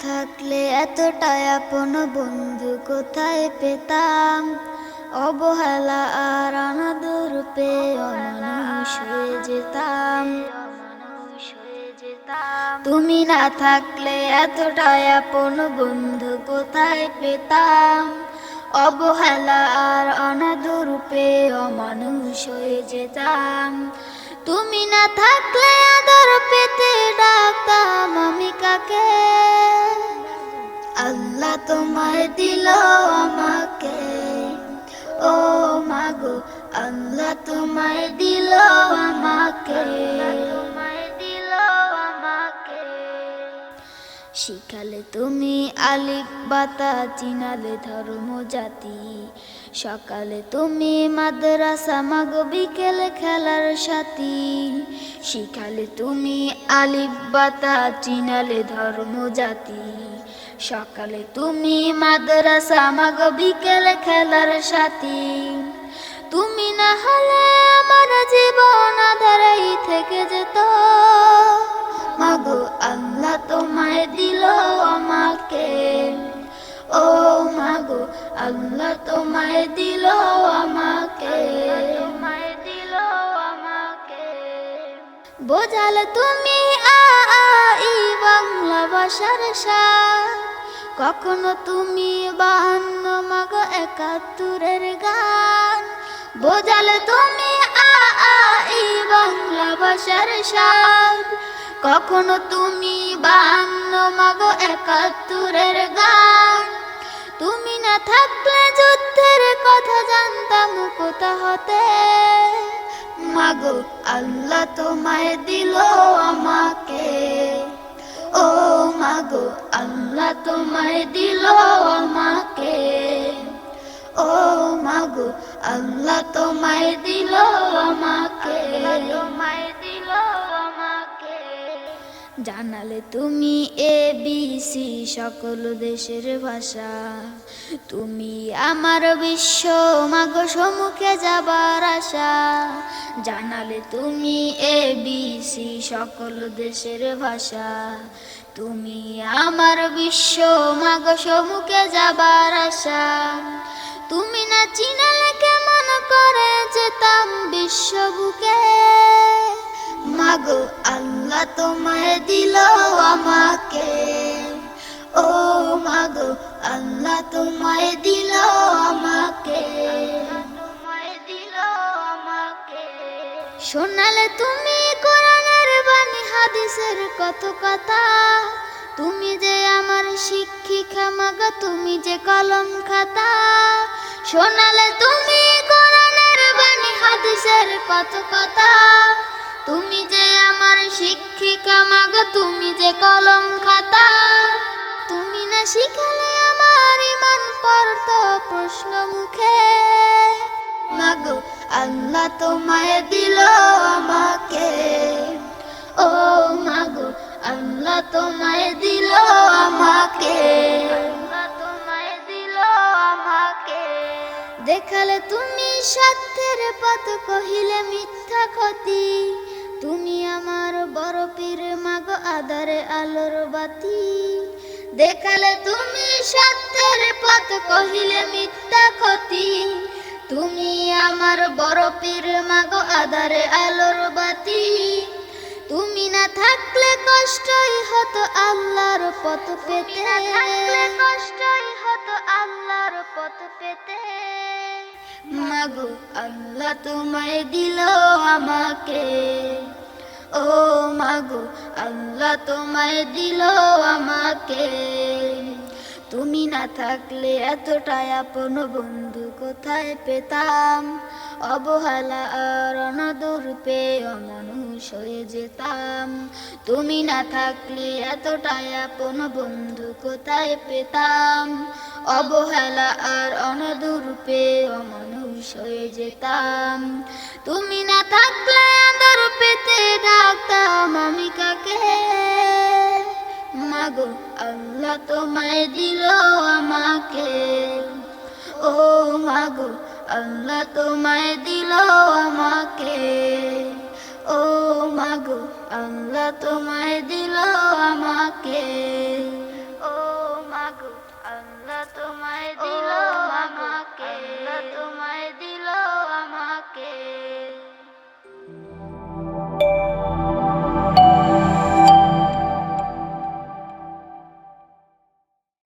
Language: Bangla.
থাকলে এতটাই আপন বন্ধু কোথায় পেতাম? অবহেলা আর অনাদর পেয়ে অমানুষ হয়ে যেতাম। তুমি না থাকলে এতটাই আপন বন্ধু কোথায় পেতাম? অবহেলা আর অনাদর অমানুষ হয়ে যেতাম। তুমি না থাকলে আদর পেতে ডাকতাম আমি কাকে? তোমায় দিল আমাকে। ও মাগো আল্লাহ তোমায় দিল আমাকে। শিখালে তুমি আলিফ বাতা চিনালে ধর্ম জাতি। সকালে তুমি মাদ্রাসা, মাগ বিকেলে খেলার সাথী। শিখালে তুমি আলিফ বাতা চিনালে ধর্ম জাতি। সকালে তুমি মাদ্রাসা, মাগ বিকেলে খেলার সাথী। তুমি না হলে আমার জীবন আধারাই থেকে যেত। মাগো আল্লাহ তোমায় দিল আল্লাহ তোমায় দিল আমাকে। তোমায় দিল আমাকে বোঝালে তুমি আ আ ই বাংলা ভাষার সার। কখনো তুমি বাহান্ন, মাগ একাত্তরের গান। বোঝালে তুমি আ আ ই বাংলা ভাষার সার। কখনো তুমি বাহান্ন, মাগ একাত্তরের গান। তুমি না থাকলে যুদ্ধের কথা জানতাম কোথা হতে। মাগো, আল্লাহ তোমায় দিল আমাকে। ও মাগো, আল্লাহ তোমায় দিল আমাকে। ও মাগো, আল্লাহ তোমায় দিল আমাকে। জানালে তুমি এ, বি, সি সকল দেশের ভাষা। তুমি আমার বিশ্ব, মাগ সম্মুখে যাবার আশা। জানালে তুমি এ, বি, সি সকল দেশের ভাষা। তুমি আমার বিশ্ব, মাগ সম্মুখে যাবার আশা। তুমি না চিনালে কেমন করে যেতাম বিশ্ব বুকে। মাগো তোমায় দিল আমাকে। ও মাগো, আল্লাহ তোমায় দিল আমাকে। শোনালে তুমি কোরআনের বাণী, হাদিসের কত কথা। তুমি যে আমার শিক্ষিকা, মাগো, তুমি যে কলম খাতা। শোনালে তুমি কোরআনের বাণী, হাদিসের কত কথা। তুমি যে আমার শিক্ষিকা, মাগো, তুমি যে কলম খাতা। তুমি না শিখালে আমার ইমান পড়ত প্রশ্ন মুখে। মাগো, আল্লাহ তোমায় দিল আমাকে। ও মাগো, আল্লাহ তোমায় দিল আমাকে। দেখালে তুমি সত্যের পথ, কহিলে মিথ্যা ক্ষতি। তুমি আমার বড় পীর মাগ আধারে আলোর বাতি। দেখালে তুমি সত্যের পথ কহিলে মিথ্যা ক্ষতি। তুমি আমার বড় পীর মাগ আধারে আলোর বাতি। তুমি না থাকলে কষ্টই হতো আল্লাহর পথ পেতে। কষ্টই হতো আল্লাহর পথ পেতে। মাগো আল্লাহ তোমায় দিল আমাকে। ও মাগো আল্লাহ তোমায় দিল আমাকে। তুমি না থাকলে এতটাই আপন বন্ধু কোথায় পেতাম? অবহেলা আর অনাদর পেয়ে অমানুষ হয়ে যেতাম। তুমি না থাকলে এতটাই আপন বন্ধু কোথায় পেতাম? অবহেলা আর অনাদর পেয়ে অমানুষ হয়ে যেতাম। তুমি না থাকলে আদর পেতে ডাকতাম আমি কাকে? মাগো। আল্লাহ তোমায় দিল আমাকে। ও মাগো আল্লাহ তোমায় দিল আমাকে। ও মাগো আল্লাহ তোমায়